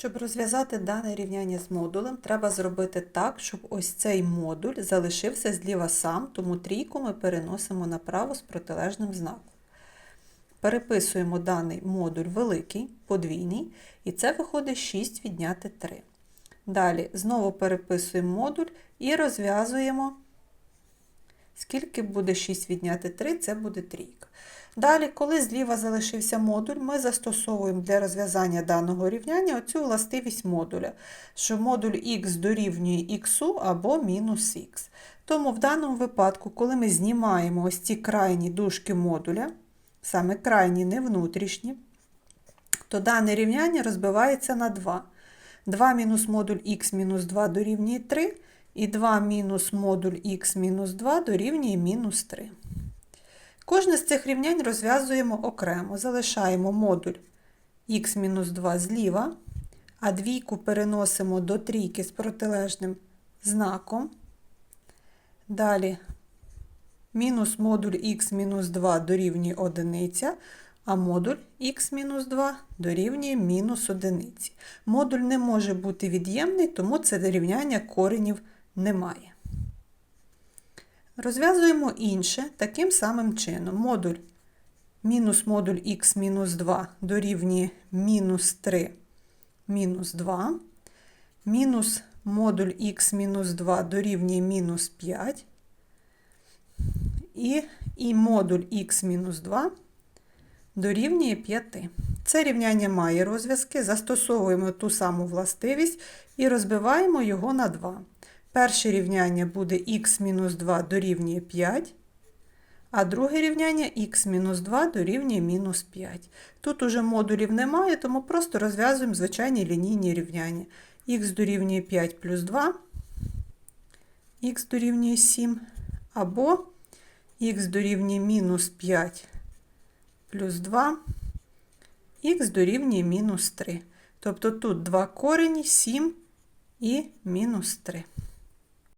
Щоб розв'язати дане рівняння з модулем, треба зробити так, щоб ось цей модуль залишився зліва сам, тому трійку ми переносимо направо з протилежним знаком. Переписуємо даний модуль великий, подвійний, і це виходить 6 відняти 3. Далі знову переписуємо модуль і розв'язуємо, скільки буде 6 відняти 3, це буде трійка. Далі, коли зліва залишився модуль, ми застосовуємо для розв'язання даного рівняння оцю властивість модуля, що модуль х дорівнює х або мінус х. Тому в даному випадку, коли ми знімаємо ось ці крайні дужки модуля, саме крайні, не внутрішні, то дане рівняння розбивається на 2. 2 мінус модуль х мінус 2 дорівнює 3, і 2 мінус модуль х мінус 2 дорівнює мінус 3. Кожне з цих рівнянь розв'язуємо окремо. Залишаємо модуль х-2 зліва, а двійку переносимо до трійки з протилежним знаком. Далі мінус модуль х-2 дорівнює 1, а модуль х-2 дорівнює мінус 1. Модуль не може бути від'ємний, тому це рівняння коренів немає. Розв'язуємо інше таким самим чином. Модуль мінус модуль х мінус 2 дорівнює мінус 3 мінус 2, мінус модуль х мінус 2 дорівнює мінус 5, і, і модуль х мінус 2 дорівнює 5. Це рівняння має розв'язки, застосовуємо ту саму властивість і розбиваємо його на 2. Перше рівняння буде х-2 дорівнює 5, а друге рівняння х-2 дорівнює мінус 5. Тут уже модулів немає, тому просто розв'язуємо звичайні лінійні рівняння. х дорівнює 5 плюс 2, х дорівнює 7, або х дорівнює мінус 5 плюс 2, х дорівнює мінус 3. Тобто тут два корені 7 і мінус 3.